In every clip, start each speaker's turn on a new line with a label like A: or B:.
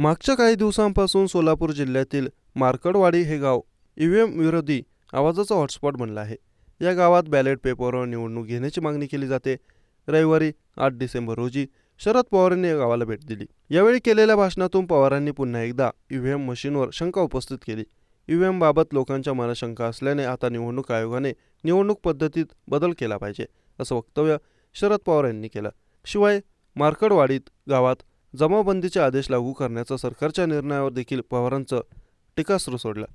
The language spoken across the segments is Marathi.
A: मागच्या काही दिवसांपासून सोलापूर जिल्ह्यातील मार्कडवाडी हे गाव ईव्हीएम विरोधी आवाजाचा हॉटस्पॉट बनलं आहे. या गावात बॅलेट पेपरवर निवडणूक घेण्याची मागणी केली जाते. रविवारी आठ डिसेंबर रोजी शरद पवारांनी या गावाला भेट दिली. यावेळी केलेल्या भाषणातून पवारांनी पुन्हा एकदा ईव्हीएम मशीनवर शंका उपस्थित केली. ईव्हीएम बाबत लोकांच्या मनात शंका असल्याने आता निवडणूक आयोगाने निवडणूक पद्धतीत बदल केला पाहिजे असं वक्तव्य शरद पवार यांनी केलं. शिवाय मार्कडवाडीत गावात जमावबंदीचे आदेश लागू करण्याचा सरकारच्या निर्णयावर देखील पवारांचं टीकास्त्र सोडलं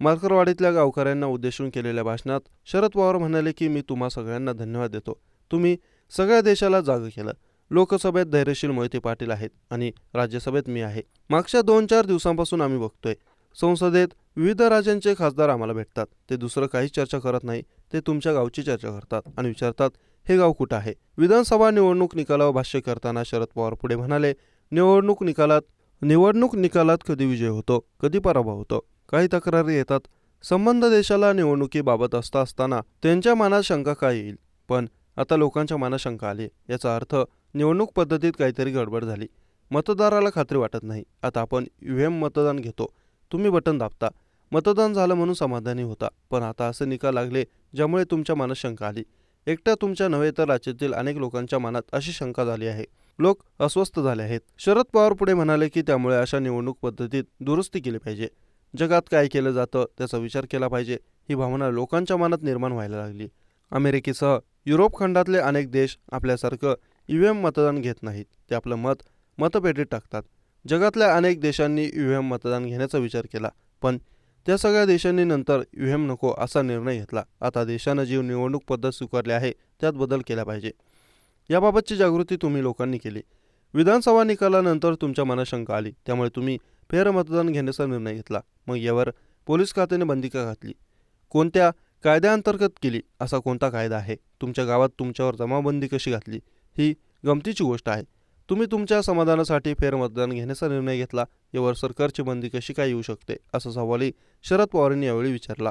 A: मार्करवाडीतल्या गावकऱ्यांना उद्देशून केलेल्या भाषणात शरद पवार म्हणाले की मी तुम्हा सगळ्यांना धन्यवाद देतो. तुम्ही सगळ्या देशाला जागं केलं. लोकसभेत धैर्यशील मोहिते पाटील आहेत आणि राज्यसभेत मी आहे. मागच्या दोन चार दिवसांपासून आम्ही बघतोय. संसदेत विविध राज्यांचे खासदार आम्हाला भेटतात. ते दुसरं काहीच चर्चा करत नाही. ते तुमच्या गावची चर्चा करतात आणि विचारतात हे गाव कुठं आहे? विधानसभा निवडणूक निकालावर भाष्य करताना शरद पवार पुढे म्हणाले निवडणूक निकालात निवडणूक निकालात कधी विजय होतो कधी पराभव होतो? काही तक्रारी येतात. संबंध देशाला निवडणुकीबाबत असता असताना त्यांच्या मनात शंका काय येईल? पण आता लोकांच्या मनात शंका आली. याचा अर्थ निवडणूक पद्धतीत काहीतरी गडबड झाली. मतदाराला खात्री वाटत नाही. आता आपण ईव्हीएम मतदान घेतो. तुम्ही बटन दाबता. मतदान झालं म्हणून समाधानी होता. पण आता असे निकाल लागले ज्यामुळे तुमच्या मनात शंका आली. एकट्या तुमच्या नव्हे तर राज्यातील अनेक लोकांच्या मनात अशी शंका झाली आहे. लोक अस्वस्थ झाले आहेत. शरद पवार पुढे म्हणाले की त्यामुळे अशा निवडणूक पद्धतीत दुरुस्ती केली पाहिजे. जगात काय केलं जातं त्याचा विचार केला पाहिजे. ही भावना लोकांच्या मनात निर्माण व्हायला लागली. अमेरिकेसह युरोप खंडातले अनेक देश आपल्यासारखं ईव्हीएम मतदान घेत नाहीत. ते आपलं मत मतपेटीत टाकतात. जगातल्या अनेक देशांनी ईव्हीएम मतदान घेण्याचा विचार केला पण त्या सगळ्या देशांनी नंतर ईव्हीएम नको असा निर्णय घेतला. आता देशानं जी निवडणूक पद्धत स्वीकारली आहे त्यात बदल केला पाहिजे. याबाबतची जागृती तुम्ही लोकांनी केली. विधानसभा निकालानंतर तुमच्या मनात शंका आली. त्यामुळे तुम्ही फेरमतदान घेण्याचा निर्णय घेतला. मग यावर पोलीस खात्याने बंदी का घातली? कोणत्या कायद्याअंतर्गत केली? असा कोणता कायदा आहे? तुमच्या गावात तुमच्यावर जमावबंदी कशी घातली? ही गमतीची गोष्ट आहे. तुम्ही तुमच्या समाधानासाठी फेरमतदान घेण्याचा निर्णय घेतला. यावर सरकारची बंदी कशी काय येऊ शकते? असा सवालही शरद पवारांनी यावेळी विचारला.